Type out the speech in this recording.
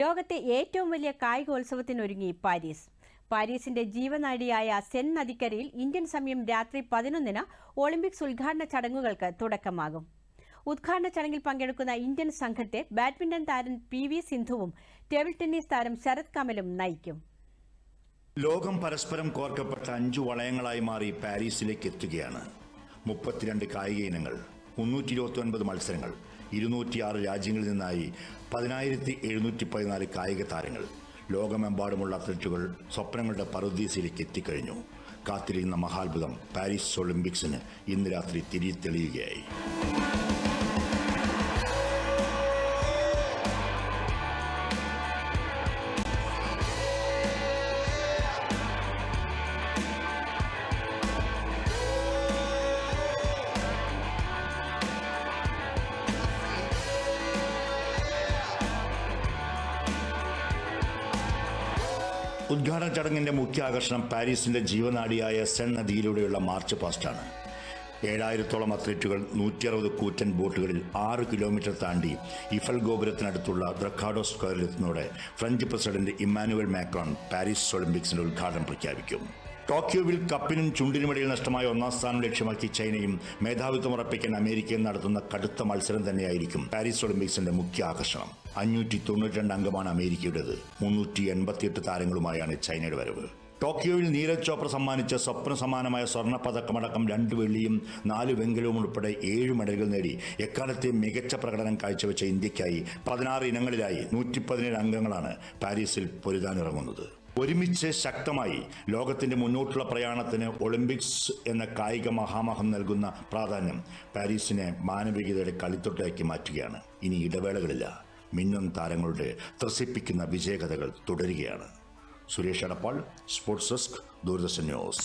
ലോകത്തെ ഏറ്റവും വലിയ കായികോത്സവത്തിനൊരുങ്ങി പാരീസ്. പാരീസിന്റെ ജീവനാഡിയായ സെൻ നദിക്കരയിൽ ഇന്ത്യൻ സമയം രാത്രി പതിനൊന്നിന് ഒളിമ്പിക്സ് ഉദ്ഘാടന ചടങ്ങുകൾക്ക് തുടക്കമാകും. ഉദ്ഘാടന ചടങ്ങിൽ പങ്കെടുക്കുന്ന ഇന്ത്യൻ സംഘത്തെ ബാഡ്മിന്റൺ താരം പി വി സിന്ധുവും ടേബിൾ ടെന്നീസ് താരം ശരത് കമലും നയിക്കും. ലോകം പരസ്പരം കോർക്കപ്പെട്ട അഞ്ചു വളയങ്ങളായി മാറി പാരീസിലേക്ക് എത്തുകയാണ്. മുപ്പത്തിരണ്ട് കായിക ഇനങ്ങൾ മുന്നൂറ്റി ഇരുപത്തി ഒൻപത് മത്സരങ്ങൾ ഇരുന്നൂറ്റിയാറ് രാജ്യങ്ങളിൽ നിന്നായി പതിനായിരത്തി എഴുന്നൂറ്റി പതിനാല് കായിക താരങ്ങൾ ലോകമെമ്പാടുമുള്ള അത്ലറ്റുകൾ സ്വപ്നങ്ങളുടെ പറുദീസയിലേക്ക് എത്തിക്കഴിഞ്ഞു. കാത്തിരിക്കുന്ന മഹാത്ഭുതം പാരീസ് ഒളിമ്പിക്സിന് ഇന്ന് രാത്രി തിരി തെളിയുകയായി ഉദ്ഘാടന ചടങ്ങിന്റെ മുഖ്യ ആകർഷണം പാരീസിന്റെ ജീവനാടിയായ സെൻ നദിയിലൂടെയുള്ള മാർച്ച് പാസ്റ്റാണ്. ഏഴായിരത്തോളം അത്ലറ്റുകൾ നൂറ്റി അറുപത് കൂറ്റൻ ബോട്ടുകളിൽ ആറ് കിലോമീറ്റർ താണ്ടി ഇഫൽ ഗോപുരത്തിനടുത്തുള്ള Trocadero സ്ക്വയറിലെത്തുന്നതോടെ French president Emmanuel Macron Paris ഒളിമ്പിക്സിന്റെ ഉദ്ഘാടനം പ്രഖ്യാപിക്കും. ടോക്കിയോവിൽ കപ്പിനും ചുണ്ടിനുമിടയിൽ നഷ്ടമായ ഒന്നാം സ്ഥാനം ലക്ഷ്യമാക്കി ചൈനയും മേധാവിത്വം ഉറപ്പിക്കാൻ അമേരിക്കയും നടത്തുന്ന കടുത്ത മത്സരം തന്നെയായിരിക്കും പാരീസ് ഒളിമ്പിക്സിന്റെ മുഖ്യ ആകർഷണം. അഞ്ഞൂറ്റി തൊണ്ണൂറ്റി അംഗമാണ് അമേരിക്കയുടേത്. മുന്നൂറ്റി എൺപത്തിയെട്ട് താരങ്ങളുമായാണ് ചൈനയുടെ വരവ്. ടോക്കിയോയിൽ നീരജ് ചോപ്ര സമ്മാനിച്ച സ്വപ്ന സമാനമായ സ്വർണ പതക്കമടക്കം രണ്ട് വെള്ളിയും നാല് വെങ്കലവും ഉൾപ്പെടെ ഏഴ് മെഡലുകൾ നേടി. എക്കാലത്തെ മികച്ച പ്രകടനം കാഴ്ചവെച്ച ഇന്ത്യക്കായി പതിനാറ് ഇനങ്ങളിലായി നൂറ്റി പതിനേഴ് അംഗങ്ങളാണ് പാരീസിൽ പൊരുതാനിറങ്ങുന്നത്. ഒരുമിച്ച് ശക്തമായി ലോകത്തിന്റെ മുന്നോട്ടുള്ള പ്രയാണത്തിന് ഒളിമ്പിക്സ് എന്ന കായിക മഹാമഹം നൽകുന്ന പ്രാധാന്യം പാരീസിനെ മാനവികതയുടെ കളിത്തൊട്ടാക്കി മാറ്റുകയാണ്. ഇനി ഇടവേളകളില്ല. മിന്നും താരങ്ങളുടെ ത്രസിപ്പിക്കുന്ന വിജയകഥകൾ തുടരുകയാണ്. Suresh Edappal sports desk Doordarshan news.